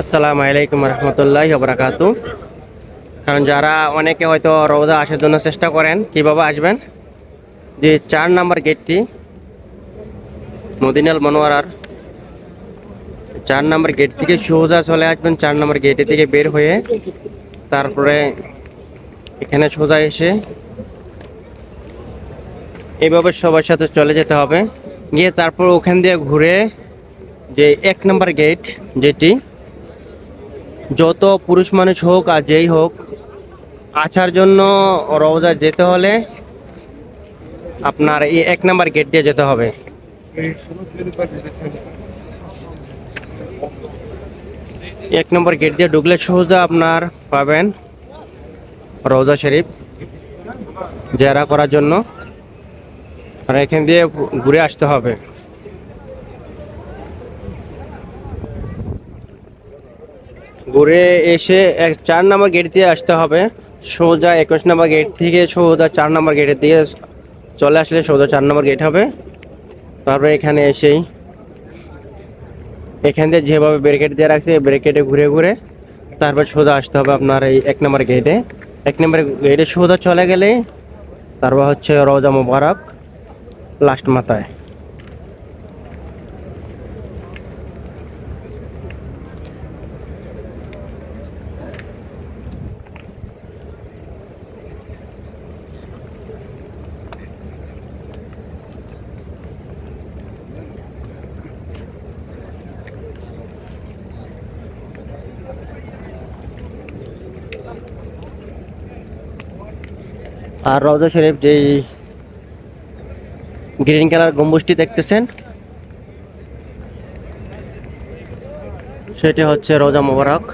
আসসালামু আলাইকুম রহমতুল্লাহ বরাকাত কারণ যারা অনেকে হয়তো রোজা আসার জন্য চেষ্টা করেন, কীভাবে আসবেন? যে চার নাম্বার গেটটি, মদিনাল মনোয়ারার চার নাম্বার গেট থেকে সোজা চলে আসবেন, চার নাম্বার গেটে থেকে বের হয়ে তারপরে এখানে সোজা এসে এইভাবে সবার সাথে চলে যেতে হবে। গিয়ে তারপর ওখান দিয়ে ঘুরে যে এক নম্বর গেট যেটি যত পুরুষ মানুষ হোক আর যেই হোক, আসার জন্য রওজা যেতে হলে আপনার এই এক নম্বর গেট দিয়ে যেতে হবে। এক নম্বর গেট দিয়ে ঢুকলে সোজা আপনার পাবেন রওজা শরীফ জেরা করার জন্য। আর এখান দিয়ে ঘুরে আসতে হবে। ঘুরে এসে এক চার নম্বর গেট দিয়ে আসতে হবে। সোজা একুশ নম্বর গেট থেকে সোজা চার নম্বর গেটের দিকে চলে আসলে সোজা চার নম্বর গেট হবে। তারপরে এখানে এসেই এখান দিয়ে যেভাবে ব্রেকেট দিয়ে রাখছে ব্রেকেটে ঘুরে ঘুরে তারপর সোজা আসতে হবে আপনার এই এক নম্বর গেটে এক নম্বর গেটে সোজা চলে গেলে তারপর হচ্ছে রোজা মোবারক লাস্ট মাথায়। আর রওজা শরীফ যেই গ্রিন কালার গম্বুজটি দেখতেছেন সেটি হচ্ছে রোজা মোবারক।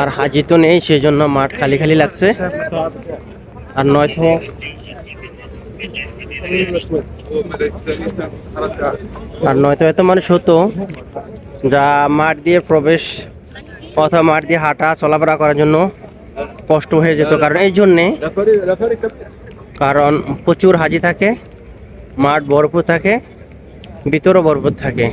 আর হাজি তো নেই সেই জন্য মাঠ খালি খালি লাগছে। আর নয়তো আর নয়তো এত মানুষ হতো, যা মাঠ দিয়ে প্রবেশ, অথবা মাঠ দিয়ে হাঁটা, চলাফেরা করার জন্য কষ্ট হয়ে যেত। কারণ এই জন্যে কারণ প্রচুর হাজি থাকে। মাঠ ভরপুর থাকে ভিতরও ভরপুর থাকে।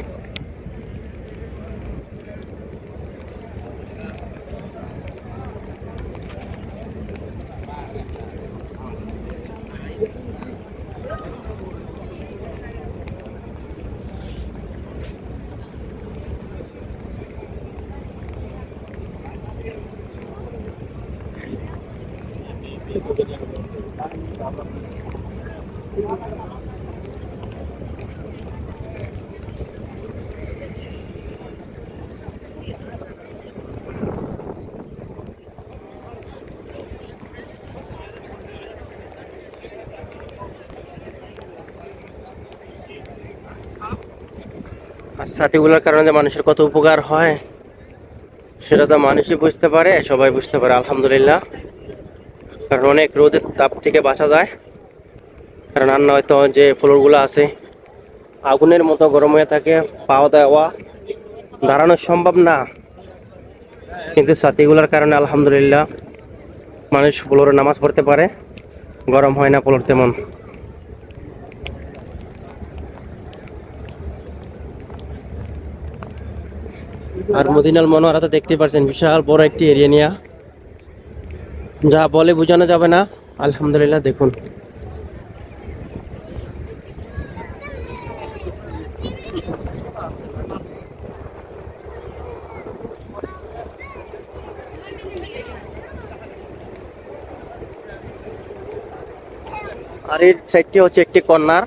আর সাথীগুলোর কারণে যে মানুষের কত উপকার হয়, সেটা তো মানুষই বুঝতে পারে, সবাই বুঝতে পারে, আলহামদুলিল্লাহ। কারণ অনেক রোদের তাপ থেকে বাঁচা যায়। কারণ আর নয়তো যে ফ্লোরগুলো আছে, আগুনের মতো গরম হয়ে থাকে, পাওয়া দেওয়া দাঁড়ানো সম্ভব না। কিন্তু সাথীগুলোর কারণে আলহামদুলিল্লাহ, মানুষ ফ্লোরে নামাজ পড়তে পারে, গরম হয় না ফ্লোর তেমন। আর মদিনাল মনোহরা তো দেখতে পাচ্ছেন, বিশাল বড় একটি এরিয়া নিয়ে। যা বলে বোঝানো যাবে না। আলহামদুলিল্লাহ, দেখুন। আর এর সাইডটি হচ্ছে একটি কর্নার